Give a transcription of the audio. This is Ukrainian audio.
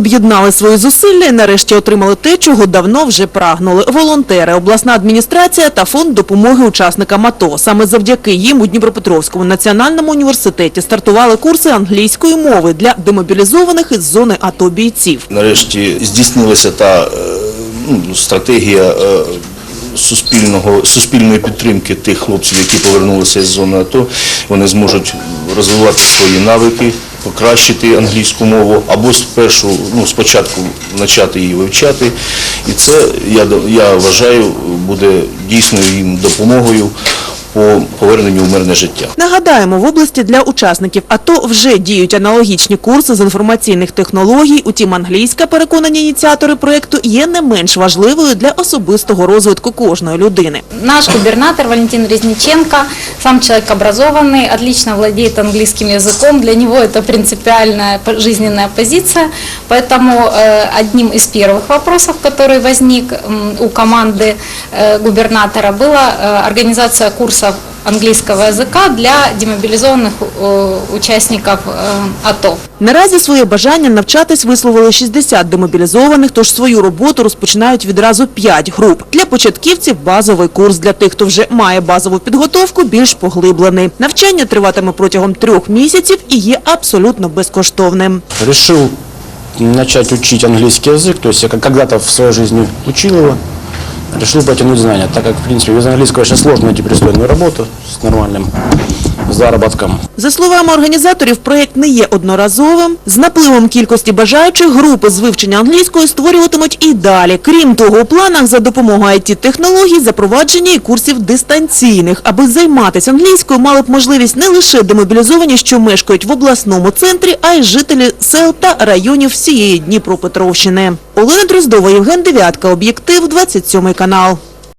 об'єднали свої зусилля і нарешті отримали те, чого давно вже прагнули. Волонтери, обласна адміністрація та фонд допомоги учасникам АТО. Саме завдяки їм у Дніпропетровському національному університеті стартували курси англійської мови для демобілізованих із зони АТО бійців. Нарешті здійснилася та е, ну, стратегія е, суспільного, суспільної підтримки тих хлопців, які повернулися з зони АТО. Вони зможуть розвивати свої навики, покращити англійську мову або спершу, ну, спочатку почати її вивчати. І це, я, я вважаю, буде дійсною їм допомогою по поверненню в мирне життя. Нагадаємо, в області для учасників АТО вже діють аналогічні курси з інформаційних технологій. Утім, англійська, переконані ініціатори проєкту, є не менш важливою для особистого розвитку кожної людини. Наш губернатор Валентин Резниченко, сам человек образованный, отлично владеет английским языком. Для него это принципиальная по- жизненная позиция. Поэтому э, одним из первых вопросов, который возник м, у команды э, губернатора, была э, организация курсов английского языка для демобилизованных э, участников э, АТО. Наразі своє бажання навчатись висловили 60 демобілізованих, тож свою роботу розпочинають відразу 5 груп. Для початківців базовий курс, для тих, хто вже має базову підготовку, більш поглиблений. Навчання триватиме протягом трьох місяців і є абсолютно безкоштовним. решил начать учить английский язык, то есть я как- когда-то в своей жизни учил его, решил потянуть знания, так как, в принципе, без английского очень сложно найти пристойную работу с нормальным заработком. За словами організаторів, проєкт не є одноразовим. З напливом кількості бажаючих групи з вивчення англійської створюватимуть і далі. Крім того, у планах за допомогою IT-технологій запровадження і курсів дистанційних. Аби займатися англійською, мали б можливість не лише демобілізовані, що мешкають в обласному центрі, а й жителі сел та районів всієї Дніпропетровщини. Олена Дроздова, Євген Дев'ятка, Об'єктив, 27 канал.